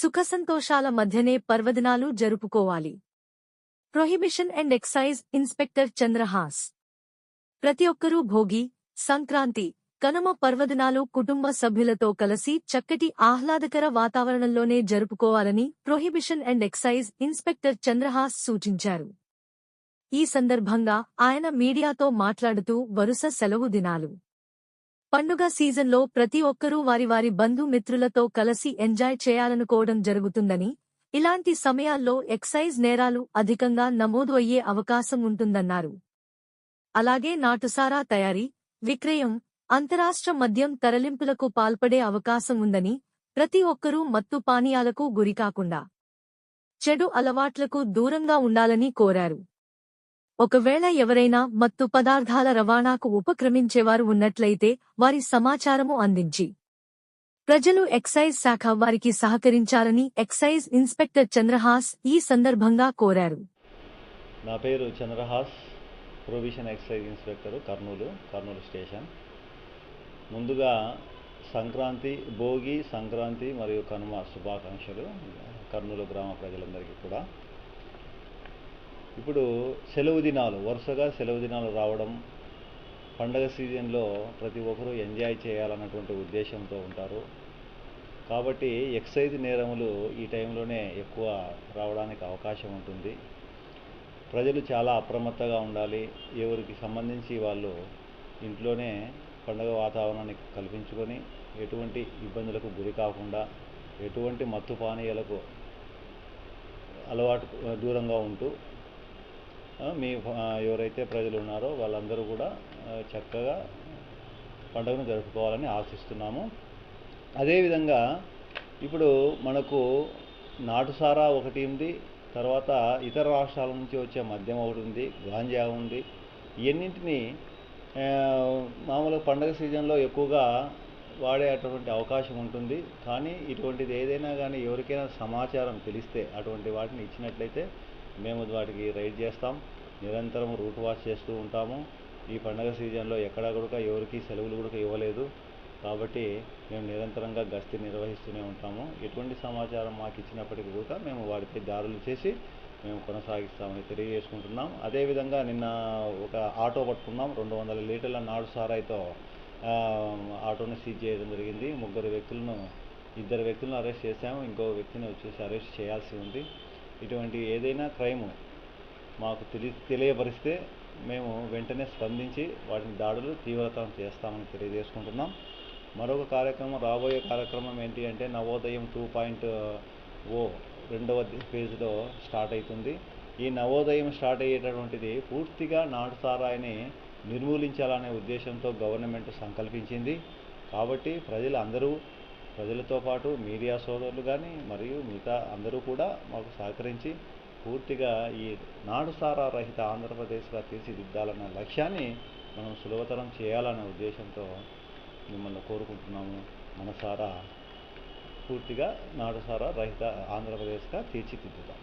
సుఖసంతోషాల మధ్యనే పర్వదినాలు జరుపుకోవాలి. Prohibition and excise inspector Chandrahas ప్రతి ఒక్కరూ భోగి సంక్రాంతి కనుమ పర్వదినాలు కుటుంబ సభ్యులతో కలిసి చక్కటి ఆహ్లాదకర వాతావరణంలోనే జరుపుకోవాలని prohibition and excise inspector Chandrahas సూచించారు. ఈ సందర్భంగా ఆయన మీడియాతో మాట్లాడుతూ వరుస సెలవు దినాలు. పండుగ సీజన్లో ప్రతి ఒక్కరూ వారి వారి బంధుమిత్రులతో కలిసి ఎంజాయ్ చేయాలనుకోవడం జరుగుతుందని ఇలాంటి సమయాల్లో ఎక్సైజ్ నేరాలు అధికంగా నమోదు అయ్యే అవకాశం ఉంటుందన్నారు. అలాగే నాటుసారా తయారీ విక్రయం అంతరాష్ట్ర మద్యం తరలింపులకు పాల్పడే అవకాశం ఉందని ప్రతి ఒక్కరూ మత్తు పానీయాలకు గురికాకుండా చెడు అలవాట్లకు దూరంగా ఉండాలని కోరారు. ఒకవేళ ఎవరైనా మత్తు పదార్థాల రవాణాకు ఉపక్రమించేవారు ఉన్నట్లయితే వారి సమాచారము అందించి. ప్రజలు ఎక్సైజ్ శాఖ వారికి సహకరించాలని ఎక్సైజ్ ఇన్స్పెక్టర్ చంద్రహాస్ ఈ సందర్భంగా కోరారు. నా పేరు Chandrahas provision excise inspector Kurnool Kurnool station. ముందుగా సంక్రాంతి భోగి సంక్రాంతి మరియు కనుమ శుభాకాంక్షలు కర్నూలు గ్రామ ప్రజలందరికీ కూడా. ఇప్పుడు సెలవు దినాలు వరుసగా సెలవు దినాలు రావడం పండగ సీజన్లో ప్రతి ఒక్కరూ ఎంజాయ్ చేయాలన్నటువంటి ఉద్దేశంతో ఉంటారు. కాబట్టి ఎక్సైజ్ నేరములు ఈ టైంలోనే ఎక్కువ రావడానికి అవకాశం ఉంటుంది. ప్రజలు చాలా అప్రమత్తగా ఉండాలి. ఎవరికి సంబంధించి వాళ్ళు ఇంట్లోనే పండగ వాతావరణాన్ని కల్పించుకొని ఎటువంటి ఇబ్బందులకు గురి కాకుండా ఎటువంటి మత్తు పానీయాలకు అలవాటు దూరంగా ఉంటూ మీ ఎవరైతే ప్రజలు ఉన్నారో వాళ్ళందరూ కూడా చక్కగా పండుగను జరుపుకోవాలని ఆశిస్తున్నాము. అదేవిధంగా ఇప్పుడు మనకు నాటుసారా ఒకటి ఉంది తర్వాత ఇతర రాష్ట్రాల నుంచి వచ్చే మద్యం ఒకటి ఉంది గాంజా ఉంది. ఇవన్నింటినీ మామూలుగా పండగ సీజన్లో ఎక్కువగా వాడేటటువంటి అవకాశం ఉంటుంది. కానీ ఇటువంటిది ఏదైనా కానీ ఎవరికైనా సమాచారం తెలిస్తే అటువంటి వాటిని ఇచ్చినట్లయితే మేము వాటికి రైడ్ చేస్తాం. నిరంతరం రూట్ వాచ్ చేస్తూ ఉంటాము. ఈ పండగ సీజన్లో ఎక్కడా కూడా ఎవరికి సెలవులు కూడా ఇవ్వలేదు. కాబట్టి మేము నిరంతరంగా గస్తీ నిర్వహిస్తూనే ఉంటాము. ఎటువంటి సమాచారం మాకు ఇచ్చినప్పటికీ కూడా మేము వాటిపై దారులు చేసి మేము కొనసాగిస్తామని తెలియజేసుకుంటున్నాం. అదేవిధంగా నిన్న ఒక ఆటో పట్టుకున్నాం. రెండు వందల లీటర్ల నాడు సారాయితో ఆటోని సీజ్ చేయడం జరిగింది. ముగ్గురు వ్యక్తులను ఇద్దరు వ్యక్తులను అరెస్ట్ చేశాము. ఇంకో వ్యక్తిని వచ్చేసి అరెస్ట్ చేయాల్సి ఉంది. ఇటువంటి ఏదైనా క్రైము మాకు తెలి తెలియపరిస్తే మేము వెంటనే స్పందించి వాటిని దాడులు తీవ్రతరం చేస్తామని తెలియజేసుకుంటున్నాం. మరొక కార్యక్రమం రాబోయే కార్యక్రమం ఏంటి అంటే నవోదయం టూ పాయింట్ ఓ రెండవ ఫేజ్లో స్టార్ట్ అవుతుంది. ఈ నవోదయం స్టార్ట్ అయ్యేటటువంటిది పూర్తిగా నాటు సారాయిని నిర్మూలించాలనే ఉద్దేశంతో గవర్నమెంట్ సంకల్పించింది. కాబట్టి ప్రజలు అందరూ ప్రజలతో పాటు మీడియా సోదరులు కానీ మరియు మిగతా అందరూ కూడా మాకు సహకరించి పూర్తిగా ఈ నాడుసారా రహిత ఆంధ్రప్రదేశ్గా తీర్చిదిద్దాలన్న లక్ష్యాన్ని మనం సులభతరం చేయాలనే ఉద్దేశంతో మిమ్మల్ని కోరుకుంటున్నాము. మనసారా పూర్తిగా నాడుసారా రహిత ఆంధ్రప్రదేశ్గా తీర్చిదిద్దుతాం